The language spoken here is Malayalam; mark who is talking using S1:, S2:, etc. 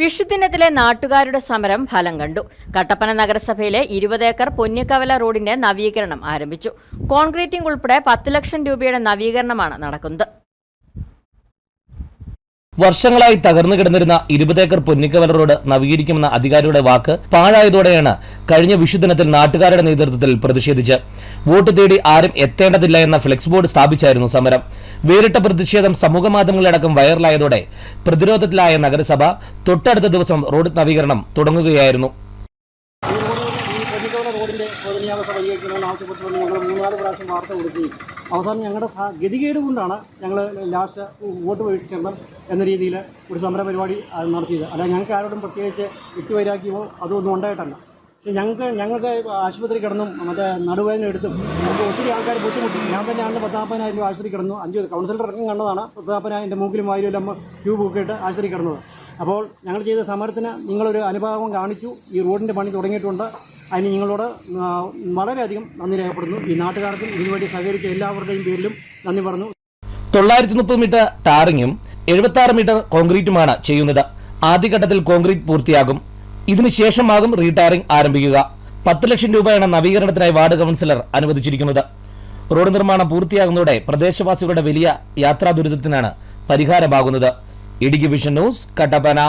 S1: വിഷുദിനത്തിലെ നാട്ടുകാരുടെ സമരം ഫലം കണ്ടു. കട്ടപ്പന നഗരസഭയിലെ ഇരുപത് ഏക്കർ പൊന്നിക്കവല റോഡിന്റെ നവീകരണം ആരംഭിച്ചു. കോൺക്രീറ്റിംഗ് ഉൾപ്പെടെ പത്ത് ലക്ഷം രൂപയുടെ നവീകരണമാണ് നടക്കുന്നത്.
S2: വർഷങ്ങളായി തകർന്നു കിടന്നിരുന്ന ഇരുപതേക്കർ പൊന്നിക്കവല റോഡ് നവീകരിക്കുമെന്ന അധികാരിയുടെ വാക്ക് പാഴായതോടെയാണ് കഴിഞ്ഞ വിഷുദിനത്തിൽ നാട്ടുകാരുടെ നേതൃത്വത്തിൽ പ്രതിഷേധിച്ച് വോട്ട് തേടി ആരും എത്തേണ്ടതില്ല എന്ന ഫ്ലെക്സ് ബോർഡ് സ്ഥാപിച്ചായിരുന്നു സമരം. വേറിട്ട പ്രതിഷേധം സമൂഹ മാധ്യമങ്ങളിലടക്കം വൈറലായതോടെ പ്രതിരോധത്തിലായ നഗരസഭ തൊട്ടടുത്ത ദിവസം റോഡ് നവീകരണം തുടങ്ങുകയായിരുന്നു.
S3: മൂന്നാൽ പ്രാവശ്യം വാർത്ത അവസാനം ഞങ്ങളുടെ ഗതികേട് കൊണ്ടാണ് ഞങ്ങൾ ലാസ്റ്റ് വോട്ട് വീഴ്ചണം എന്ന രീതിയിൽ ഒരു സമര പരിപാടി നടത്തിയത്. അല്ല ഞങ്ങൾക്ക് ആരോടും പ്രത്യേകിച്ച് വ്യക്തിവൈരാഗ്യമോ അതൊന്നും ഉണ്ടായിട്ടല്ല. ഞങ്ങൾക്ക് ഞങ്ങൾക്ക് ആശുപത്രി കിടന്നും മറ്റേ നടുവേദന എടുത്തും ഞങ്ങൾക്ക് ഒത്തിരി ആൾക്കാർ ബുദ്ധിമുട്ടി. ഞാൻ തന്നെ പത്താപ്പനായിരം രൂപ ആശുപത്രി കിടന്നു. അഞ്ച് കൗൺസിലർ ഇറങ്ങി കണ്ടതാണ്. എന്റെ മൂക്കിലും വായിലും അമ്മ ട്യൂബ് ഒക്കെ ഇട്ട് ആശുപത്രി കിടന്നത്. അപ്പോൾ ഞങ്ങൾ ചെയ്ത സമരത്തിന് നിങ്ങളൊരു അനുഭാവം കാണിച്ചു. ഈ റോഡിന്റെ പണി തുടങ്ങിയിട്ടുണ്ട്. അതിന് നിങ്ങളോട് വളരെയധികം നന്ദി രേഖപ്പെടുന്നു ഈ നാട്ടുകാർക്കും ഇതിനുവേണ്ടി സഹകരിച്ച എല്ലാവരുടെയും പേരിലും നന്ദി പറഞ്ഞു.
S2: തൊള്ളായിരത്തി മുപ്പത് മീറ്റർ ടാറിങ്ങും എഴുപത്തി മീറ്റർ കോൺക്രീറ്റുമാണ് ചെയ്യുന്നത്. ആദ്യഘട്ടത്തിൽ കോൺക്രീറ്റ് പൂർത്തിയാകും. ഇതിനുശേഷമാകും റീടയറിംഗ് ആരംഭിക്കുക. പത്ത് ലക്ഷം രൂപയാണ് നവീകരണത്തിനായി വാർഡ് കൗൺസിലർ അനുവദിച്ചിരിക്കുന്നത്. റോഡ് നിർമ്മാണം പൂർത്തിയാകുന്നതോടെ പ്രദേശവാസികളുടെ വലിയ യാത്രാ ദുരിതത്തിനാണ് പരിഹാരമാകുന്നത്. Idukki vision news Kattappana.